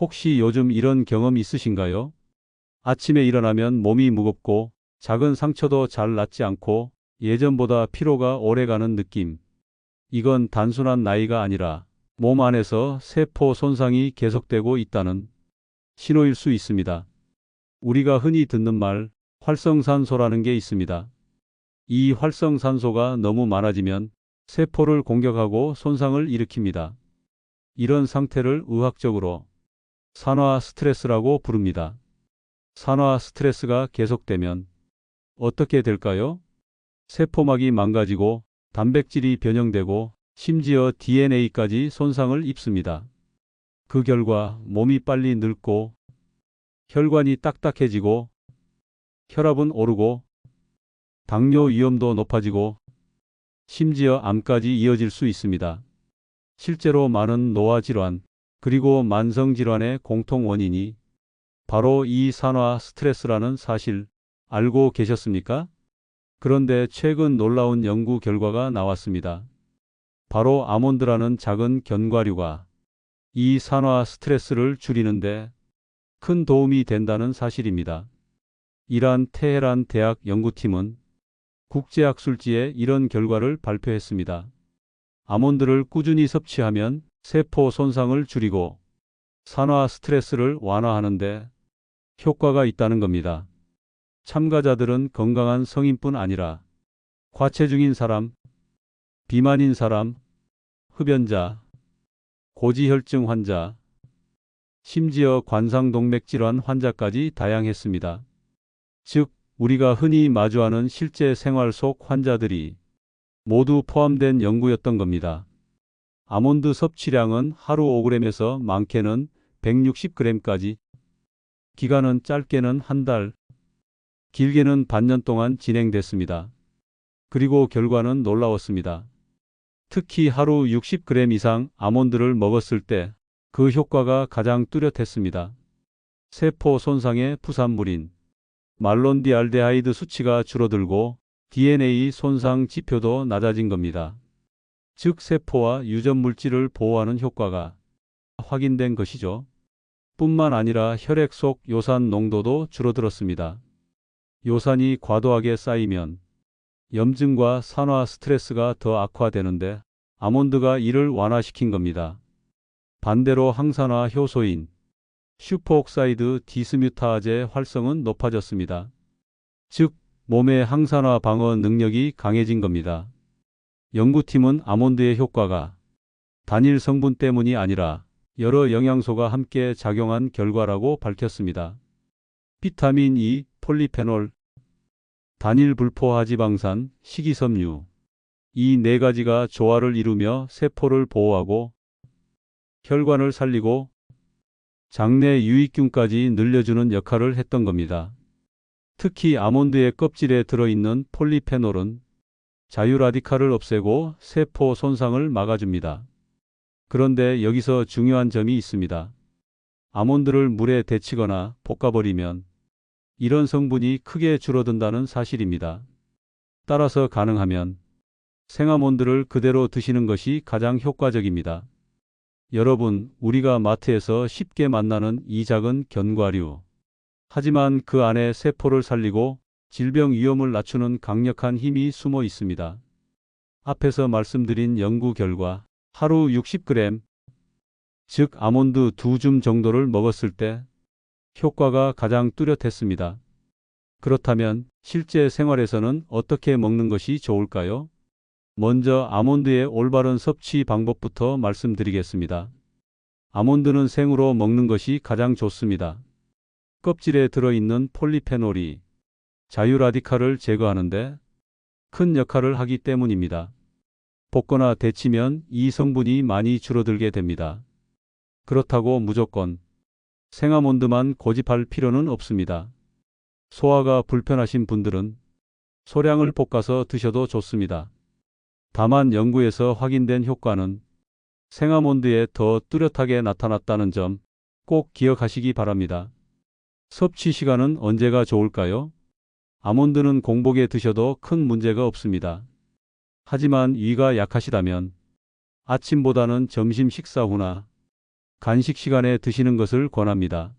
혹시 요즘 이런 경험 있으신가요? 아침에 일어나면 몸이 무겁고 작은 상처도 잘 낫지 않고 예전보다 피로가 오래가는 느낌. 이건 단순한 나이가 아니라 몸 안에서 세포 손상이 계속되고 있다는 신호일 수 있습니다. 우리가 흔히 듣는 말, 활성산소라는 게 있습니다. 이 활성산소가 너무 많아지면 세포를 공격하고 손상을 일으킵니다. 이런 상태를 의학적으로 산화 스트레스라고 부릅니다. 산화 스트레스가 계속되면 어떻게 될까요? 세포막이 망가지고 단백질이 변형되고 심지어 DNA까지 손상을 입습니다. 그 결과 몸이 빨리 늙고 혈관이 딱딱해지고 혈압은 오르고 당뇨 위험도 높아지고 심지어 암까지 이어질 수 있습니다. 실제로 많은 노화 질환 그리고 만성 질환의 공통 원인이 바로 이 산화 스트레스라는 사실 알고 계셨습니까? 그런데 최근 놀라운 연구 결과가 나왔습니다. 바로 아몬드라는 작은 견과류가 이 산화 스트레스를 줄이는데 큰 도움이 된다는 사실입니다. 이란 테헤란 대학 연구팀은 국제학술지에 이런 결과를 발표했습니다. 아몬드를 꾸준히 섭취하면 세포 손상을 줄이고 산화 스트레스를 완화하는데 효과가 있다는 겁니다. 참가자들은 건강한 성인뿐 아니라 과체중인 사람, 비만인 사람, 흡연자, 고지혈증 환자, 심지어 관상동맥 질환 환자까지 다양했습니다. 즉, 우리가 흔히 마주하는 실제 생활 속 환자들이 모두 포함된 연구였던 겁니다. 아몬드 섭취량은 하루 5g에서 많게는 160g까지, 기간은 짧게는 한 달, 길게는 반년 동안 진행됐습니다. 그리고 결과는 놀라웠습니다. 특히 하루 60g 이상 아몬드를 먹었을 때 그 효과가 가장 뚜렷했습니다. 세포 손상의 부산물인 말론디알데하이드 수치가 줄어들고 DNA 손상 지표도 낮아진 겁니다. 즉 세포와 유전 물질을 보호하는 효과가 확인된 것이죠. 뿐만 아니라 혈액 속 요산 농도도 줄어들었습니다. 요산이 과도하게 쌓이면 염증과 산화 스트레스가 더 악화되는데 아몬드가 이를 완화시킨 겁니다. 반대로 항산화 효소인 슈퍼옥사이드 디스뮤타아제 활성은 높아졌습니다. 즉, 몸의 항산화 방어 능력이 강해진 겁니다. 연구팀은 아몬드의 효과가 단일 성분 때문이 아니라 여러 영양소가 함께 작용한 결과라고 밝혔습니다. 비타민 E, 폴리페놀, 단일 불포화지방산, 식이섬유 이 네 가지가 조화를 이루며 세포를 보호하고 혈관을 살리고 장내 유익균까지 늘려주는 역할을 했던 겁니다. 특히 아몬드의 껍질에 들어있는 폴리페놀은 자유라디칼을 없애고 세포 손상을 막아줍니다. 그런데 여기서 중요한 점이 있습니다. 아몬드를 물에 데치거나 볶아버리면 이런 성분이 크게 줄어든다는 사실입니다. 따라서 가능하면 생아몬드를 그대로 드시는 것이 가장 효과적입니다. 여러분, 우리가 마트에서 쉽게 만나는 이 작은 견과류. 하지만 그 안에 세포를 살리고 질병 위험을 낮추는 강력한 힘이 숨어 있습니다. 앞에서 말씀드린 연구 결과 하루 60g, 즉 아몬드 두 줌 정도를 먹었을 때 효과가 가장 뚜렷했습니다. 그렇다면 실제 생활에서는 어떻게 먹는 것이 좋을까요? 먼저 아몬드의 올바른 섭취 방법부터 말씀드리겠습니다. 아몬드는 생으로 먹는 것이 가장 좋습니다. 껍질에 들어있는 폴리페놀이 자유라디칼을 제거하는데 큰 역할을 하기 때문입니다. 볶거나 데치면 이 성분이 많이 줄어들게 됩니다. 그렇다고 무조건 생아몬드만 고집할 필요는 없습니다. 소화가 불편하신 분들은 소량을 볶아서 드셔도 좋습니다. 다만 연구에서 확인된 효과는 생아몬드에 더 뚜렷하게 나타났다는 점 꼭 기억하시기 바랍니다. 섭취 시간은 언제가 좋을까요? 아몬드는 공복에 드셔도 큰 문제가 없습니다. 하지만 위가 약하시다면 아침보다는 점심 식사 후나 간식 시간에 드시는 것을 권합니다.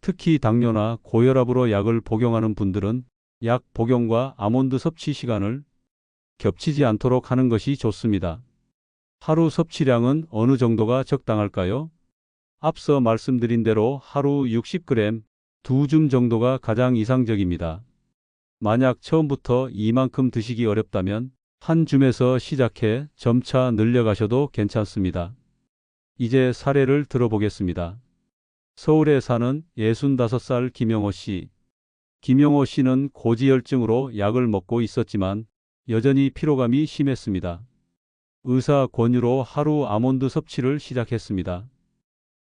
특히 당뇨나 고혈압으로 약을 복용하는 분들은 약 복용과 아몬드 섭취 시간을 겹치지 않도록 하는 것이 좋습니다. 하루 섭취량은 어느 정도가 적당할까요? 앞서 말씀드린 대로 하루 60g, 두 줌 정도가 가장 이상적입니다. 만약 처음부터 이만큼 드시기 어렵다면 한 줌에서 시작해 점차 늘려가셔도 괜찮습니다. 이제 사례를 들어보겠습니다. 서울에 사는 65살 김영호 씨. 김영호 씨는 고지혈증으로 약을 먹고 있었지만 여전히 피로감이 심했습니다. 의사 권유로 하루 아몬드 섭취를 시작했습니다.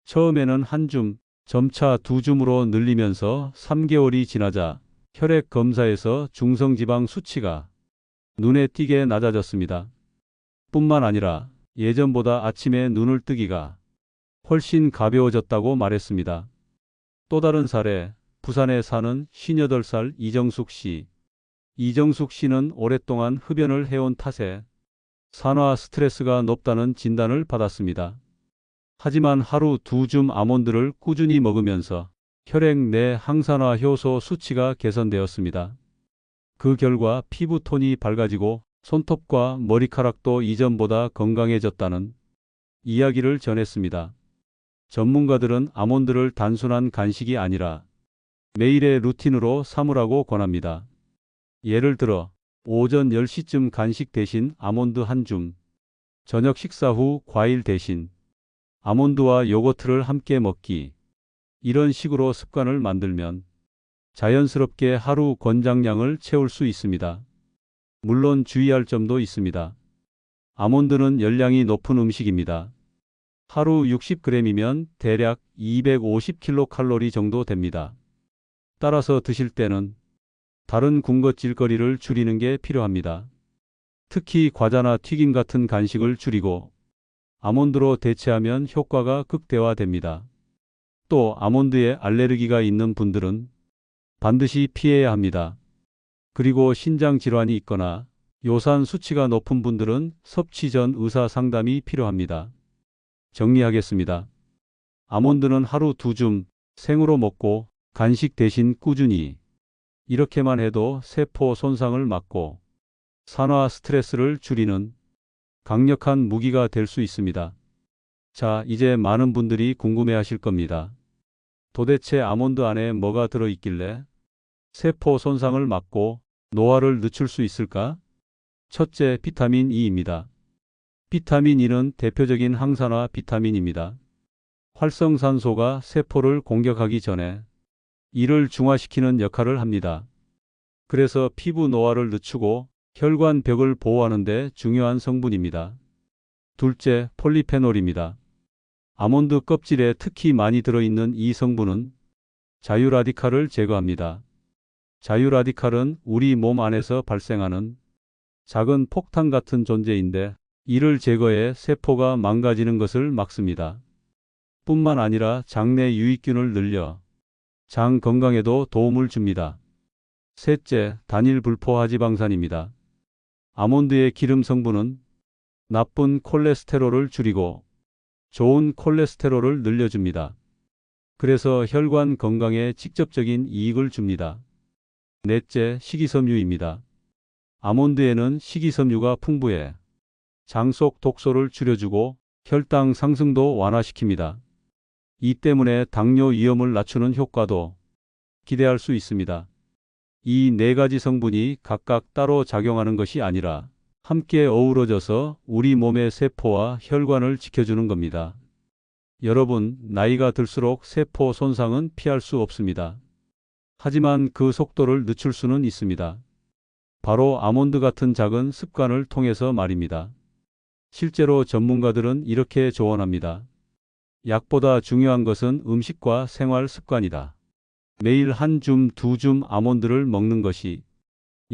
처음에는 한 줌, 점차 두 줌으로 늘리면서 3개월이 지나자 혈액 검사에서 중성지방 수치가 눈에 띄게 낮아졌습니다. 뿐만 아니라 예전보다 아침에 눈을 뜨기가 훨씬 가벼워졌다고 말했습니다. 또 다른 사례, 부산에 사는 58살 이정숙 씨. 이정숙 씨는 오랫동안 흡연을 해온 탓에 산화 스트레스가 높다는 진단을 받았습니다. 하지만 하루 두 줌 아몬드를 꾸준히 먹으면서 혈액 내 항산화 효소 수치가 개선되었습니다. 그 결과 피부 톤이 밝아지고 손톱과 머리카락도 이전보다 건강해졌다는 이야기를 전했습니다. 전문가들은 아몬드를 단순한 간식이 아니라 매일의 루틴으로 삼으라고 권합니다. 예를 들어 오전 10시쯤 간식 대신 아몬드 한 줌, 저녁 식사 후 과일 대신 아몬드와 요거트를 함께 먹기. 이런 식으로 습관을 만들면 자연스럽게 하루 권장량을 채울 수 있습니다. 물론 주의할 점도 있습니다. 아몬드는 열량이 높은 음식입니다. 하루 60g이면 대략 250kcal 정도 됩니다. 따라서 드실 때는 다른 군것질거리를 줄이는 게 필요합니다. 특히 과자나 튀김 같은 간식을 줄이고 아몬드로 대체하면 효과가 극대화됩니다. 또 아몬드에 알레르기가 있는 분들은 반드시 피해야 합니다. 그리고 신장 질환이 있거나 요산 수치가 높은 분들은 섭취 전 의사 상담이 필요합니다. 정리하겠습니다. 아몬드는 하루 두 줌 생으로 먹고 간식 대신 꾸준히 이렇게만 해도 세포 손상을 막고 산화 스트레스를 줄이는 강력한 무기가 될 수 있습니다. 자, 이제 많은 분들이 궁금해 하실 겁니다. 도대체 아몬드 안에 뭐가 들어 있길래 세포 손상을 막고 노화를 늦출 수 있을까? 첫째, 비타민 E입니다. 비타민 E는 대표적인 항산화 비타민입니다. 활성산소가 세포를 공격하기 전에 이를 중화시키는 역할을 합니다. 그래서 피부 노화를 늦추고 혈관 벽을 보호하는 데 중요한 성분입니다. 둘째, 폴리페놀입니다. 아몬드 껍질에 특히 많이 들어있는 이 성분은 자유라디칼을 제거합니다. 자유라디칼은 우리 몸 안에서 발생하는 작은 폭탄 같은 존재인데 이를 제거해 세포가 망가지는 것을 막습니다. 뿐만 아니라 장내 유익균을 늘려 장 건강에도 도움을 줍니다. 셋째, 단일 불포화 지방산입니다. 아몬드의 기름 성분은 나쁜 콜레스테롤을 줄이고 좋은 콜레스테롤을 늘려줍니다. 그래서 혈관 건강에 직접적인 이익을 줍니다. 넷째, 식이섬유입니다. 아몬드에는 식이섬유가 풍부해 장 속 독소를 줄여주고 혈당 상승도 완화시킵니다. 이 때문에 당뇨 위험을 낮추는 효과도 기대할 수 있습니다. 이 네 가지 성분이 각각 따로 작용하는 것이 아니라 함께 어우러져서 우리 몸의 세포와 혈관을 지켜주는 겁니다. 여러분, 나이가 들수록 세포 손상은 피할 수 없습니다. 하지만 그 속도를 늦출 수는 있습니다. 바로 아몬드 같은 작은 습관을 통해서 말입니다. 실제로 전문가들은 이렇게 조언합니다. 약보다 중요한 것은 음식과 생활 습관이다. 매일 한 줌, 두 줌 아몬드를 먹는 것이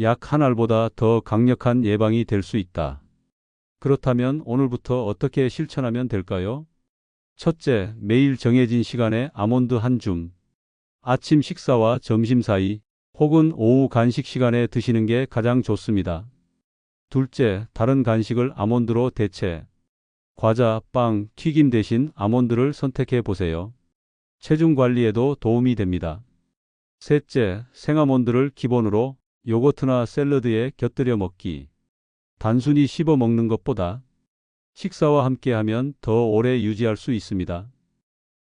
약 한 알보다 더 강력한 예방이 될 수 있다. 그렇다면 오늘부터 어떻게 실천하면 될까요? 첫째, 매일 정해진 시간에 아몬드 한 줌. 아침 식사와 점심 사이 혹은 오후 간식 시간에 드시는 게 가장 좋습니다. 둘째, 다른 간식을 아몬드로 대체. 과자, 빵, 튀김 대신 아몬드를 선택해 보세요. 체중 관리에도 도움이 됩니다. 셋째, 생아몬드를 기본으로 요거트나 샐러드에 곁들여 먹기. 단순히 씹어 먹는 것보다 식사와 함께 하면 더 오래 유지할 수 있습니다.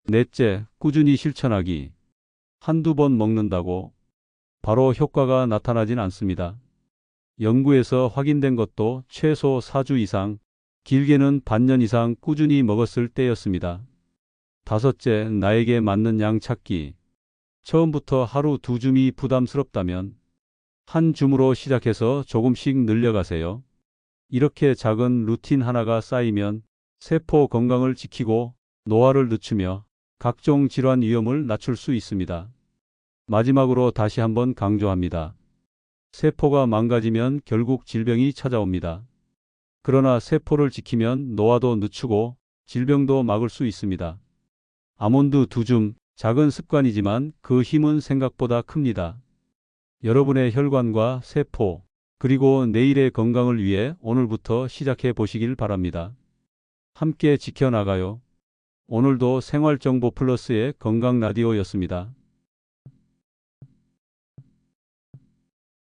넷째, 꾸준히 실천하기. 한두 번 먹는다고 바로 효과가 나타나진 않습니다. 연구에서 확인된 것도 최소 4주 이상, 길게는 반년 이상 꾸준히 먹었을 때였습니다. 다섯째, 나에게 맞는 양 찾기. 처음부터 하루 두 줌이 부담스럽다면 한 줌으로 시작해서 조금씩 늘려가세요. 이렇게 작은 루틴 하나가 쌓이면 세포 건강을 지키고 노화를 늦추며 각종 질환 위험을 낮출 수 있습니다. 마지막으로 다시 한번 강조합니다. 세포가 망가지면 결국 질병이 찾아옵니다. 그러나 세포를 지키면 노화도 늦추고 질병도 막을 수 있습니다. 아몬드 두 줌, 작은 습관이지만 그 힘은 생각보다 큽니다. 여러분의 혈관과 세포, 그리고 내일의 건강을 위해 오늘부터 시작해 보시길 바랍니다. 함께 지켜나가요. 오늘도 생활정보 플러스의 건강 라디오였습니다.